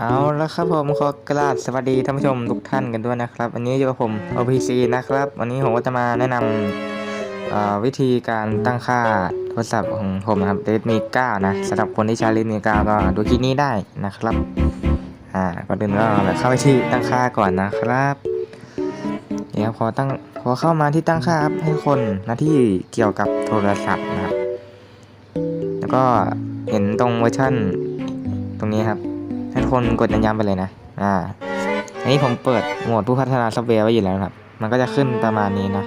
เอาละครับผมขอกราบสวัสดีท่านผู้ชมทุกท่านกันด้วยนะครับวันนี้อยู่กับผม OPC นะครับ วันนี้ผมก็จะมาแนะนำวิธีการตั้งค่าโทรศัพท์ของผมนะครับ Redmi 9นะสำหรับคนที่ใช้ Redmi 9ก็ดูคลิปนี้ได้นะครับอ่าก่อนอื่นก็เข้าไปที่ตั้งค่าก่อนนะครับเดี๋ยวพอตั้งพอเข้ามาที่ตั้งค่าครับให้คนหน้าที่เกี่ยวกับโทรศัพท์นะครับแล้วก็เห็นตรงเวอร์ชันตรงนี้ครับ ให้ทุกคนกดย้ำๆไปเลยนะ อ่า อันนี้ผมเปิดโหมดผู้พัฒนาซอฟต์แวร์ไว้อยู่แล้วครับ มันก็จะขึ้นประมาณนี้นะ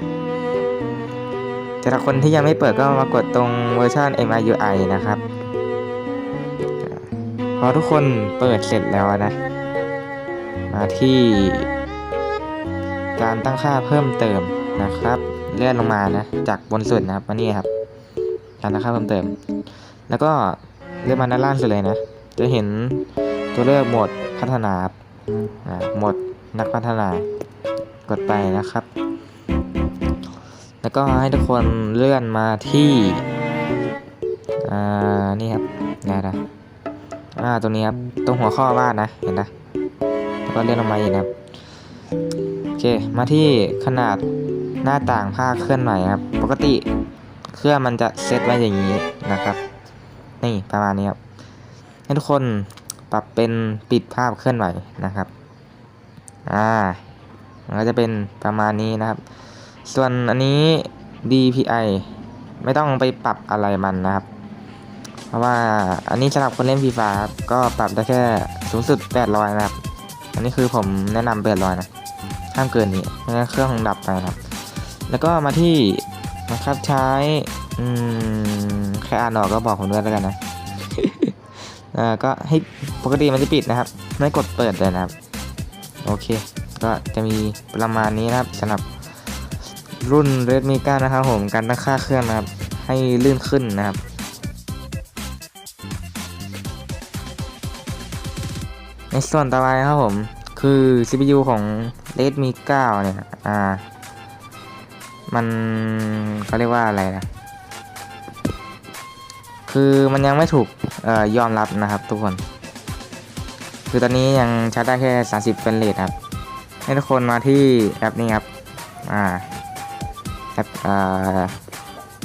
แต่ถ้าคนที่ยังไม่เปิดก็มากดตรงเวอร์ชัน MIUI นะครับ พอทุกคนเปิดเสร็จแล้วนะ มาที่ การตั้งค่าเพิ่มเติมนะครับ เลื่อนลงมานะ จากบนสุดนะครับมานี่ครับ การตั้งค่าเพิ่มเติม แล้วก็เลื่อนมาด้านล่างสุดเลยนะ จะเห็น ตัวเลือกโหมดพัฒนาโหมดนักพัฒนากดไปนะครับ แล้วก็ให้ทุกคนเลื่อนมาที่อ่านี่ครับนี่นะอ่าตรงนี้ครับตรงหัวข้อวาดนะเห็นนะแล้วก็เลื่อนลงมาอีกนะครับโอเคมาที่ขนาดหน้าต่างภาพเคลื่อนไหวครับ ปกติเครื่องมันจะเซตไว้อย่างนี้นะครับ นี่ประมาณนี้ครับให้ทุกคน ปรับเป็นปิดภาพเคลื่อนไหวนะครับ อ่า มันก็จะเป็นประมาณนี้นะครับ ส่วนอันนี้ DPI ไม่ต้องไปปรับอะไรมันนะครับ เพราะว่าอันนี้สำหรับคนเล่นฟีฟาครับ ก็ปรับได้แค่สูงสุด 800 นะครับ อันนี้คือผมแนะนำ800นะ ห้ามเกินนี้ไม่งั้นเครื่องดับไปนะครับ แล้วก็มาที่นะครับใช้อืมใครอ่านออกก็บอกผมด้วยแล้วกันนะ อ่อก็ให้ ปกติมันจะปิดนะครับ ไม่กดเปิดเลยนะครับ โอเค ก็จะมีประมาณนี้นะครับสำหรับรุ่น Redmi 9 นะครับผมการตั้งค่าเครื่องนะครับ ให้ลื่นขึ้นนะครับในส่วนต่อไปครับผม คือ CPU ของ Redmi 9 เนี่ย อ่า มันเขาเรียกว่าอะไรนะ คือมันยังไม่ถูกออยอมรับนะครับทุกคน คือตอนนี้ยังชาร์จได้แค่ 30เฟรมเรทครับ ให้ทุกคนมาที่แอปนี้ครับ อ่า แอปอ่อ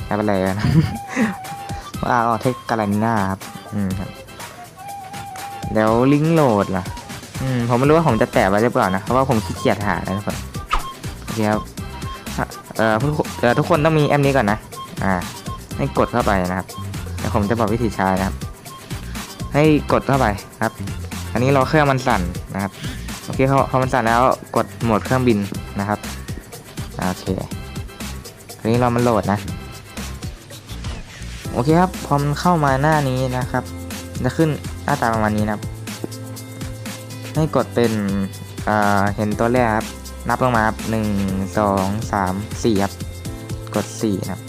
แอปอะไรกันว่าออเทคกาลาน่าครับ อืมครับ เดี๋ยวลิงก์โหลดล่ะ อืม ผมไม่รู้ว่าผมจะแปะไว้หรือเปล่านะ เพราะว่าผมขี้เกียจหานะทุกคนโอเคครับเอ่อทุกคนทุกคนต้องมีแอปนี้ก่อนนะ อ่า ให้กดเข้าไปนะครับเดี๋ยวผมจะบอกวิธีใช้นะครับ ให้กดเข้าไปครับ อันนี้เราเครื่องมันสั่นนะครับโอเคพอมันสั่นแล้วกดโหมดเครื่องบินนะครับโอเคทีนี้เรามันโหลดนะโอเคครับพอมันเข้ามาหน้านี้นะครับ จะขึ้นหน้าตาประมาณนี้นะครับ ให้กดเป็นอ่าเห็นตัวแรกครับนับลงมาครับหนึ่งสองสามสี่ครับกดสี่นะครับ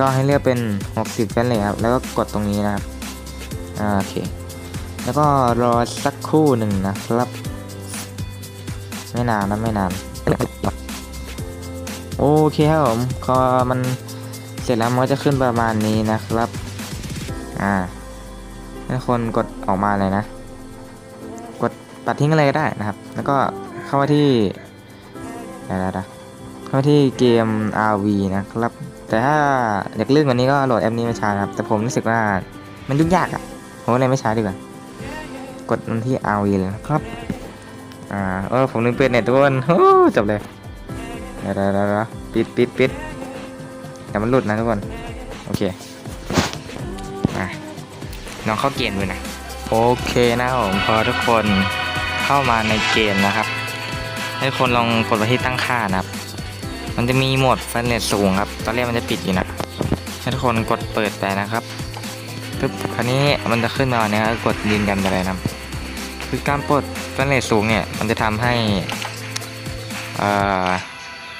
ก็ให้เลือกเป็น 60เฟรมเลยครับแล้วก็กดตรงนี้นะครับโอเค แล้วก็รอสักครู่หนึ่งนะครับ ไม่นานนะไม่นาน โอเคครับผมพอมันเสร็จแล้วมันก็จะขึ้นประมาณนี้นะครับ อ่าให้คนกดออกมาเลยนะ กดปัดทิ้งอะไรก็ได้นะครับ แล้วก็เข้ามาที่อะไรนะเข้ามาที่เกม RV นะครับ แต่ถ้าอยากเลื่อนกว่านี้ก็โหลดแอปนี้มาใช้นะครับ แต่ผมรู้สึกว่ามันยุ่งยากอะ่ะผมเลยไม่ใช้ดีกว่า กดมันที่ RV เลยนะครับ อ่าเออผมลืมเปิดเน็ตทุกคนโอ้จบเลยเดี๋ยวเดี๋ยวเดี๋ยวปิดปิดปิดแต่มันหลุดนะทุกคน โอเคอะน้องเข้าเกมด้วยนะ โอเคนะครับผมพอทุกคนเข้ามาในเกมนะครับ ให้ทุกคนลองกดไปที่ตั้งค่านะครับ มันจะมีโหมดไฟเน็ตสูงครับ ตอนแรกมันจะปิดอยู่นะให้ทุกคนกดเปิดไปนะครับปึ๊บคราวนี้มันจะขึ้นมาเนี่ยกดยืนยันไปเลยนะ คือการปลดไฟเน็ตสูงเนี่ยมันจะทำให้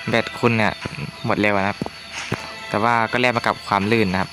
แบตคุณเนี่ยหมดเร็วนะครับ แต่ว่าก็แลกมากับความลื่นนะครับ